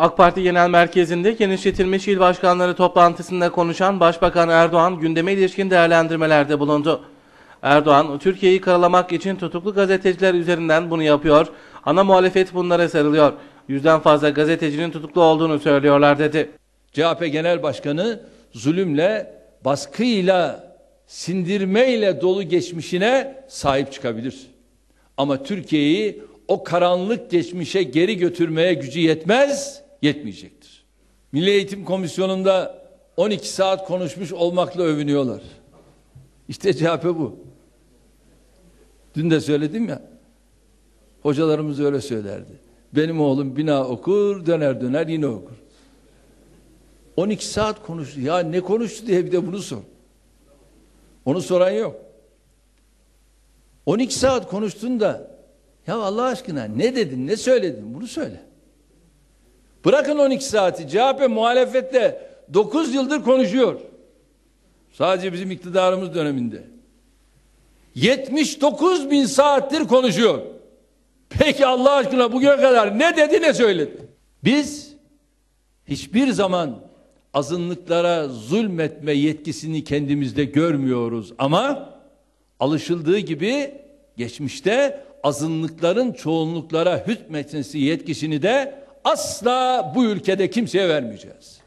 AK Parti Genel Merkezi'nde genişletilmiş il başkanları toplantısında konuşan Başbakan Erdoğan gündeme ilişkin değerlendirmelerde bulundu. Erdoğan, Türkiye'yi karalamak için tutuklu gazeteciler üzerinden bunu yapıyor, ana muhalefet bunlara sarılıyor. Yüzden fazla gazetecinin tutuklu olduğunu söylüyorlar dedi. CHP Genel Başkanı zulümle, baskıyla, sindirmeyle dolu geçmişine sahip çıkabilir. Ama Türkiye'yi o karanlık geçmişe geri götürmeye gücü yetmez, yetmeyecektir. Milli Eğitim Komisyonu'nda 12 saat konuşmuş olmakla övünüyorlar. İşte CHP bu. Dün de söyledim ya. Hocalarımız öyle söylerdi. Benim oğlum bina okur, döner döner yine okur. 12 saat konuştu. Ya ne konuştu diye bir de bunu sor. Onu soran yok. 12 saat konuştun da ya Allah aşkına ne dedin, ne söyledin bunu söyle. Bırakın 12 saati. CHP muhalefette 9 yıldır konuşuyor. Sadece bizim iktidarımız döneminde. 79 bin saattir konuşuyor. Peki Allah aşkına bugüne kadar ne dedi ne söyledi? Biz hiçbir zaman azınlıklara zulmetme yetkisini kendimizde görmüyoruz ama alışıldığı gibi geçmişte azınlıkların çoğunluklara hükmetmesi yetkisini de asla bu ülkede kimseye vermeyeceğiz.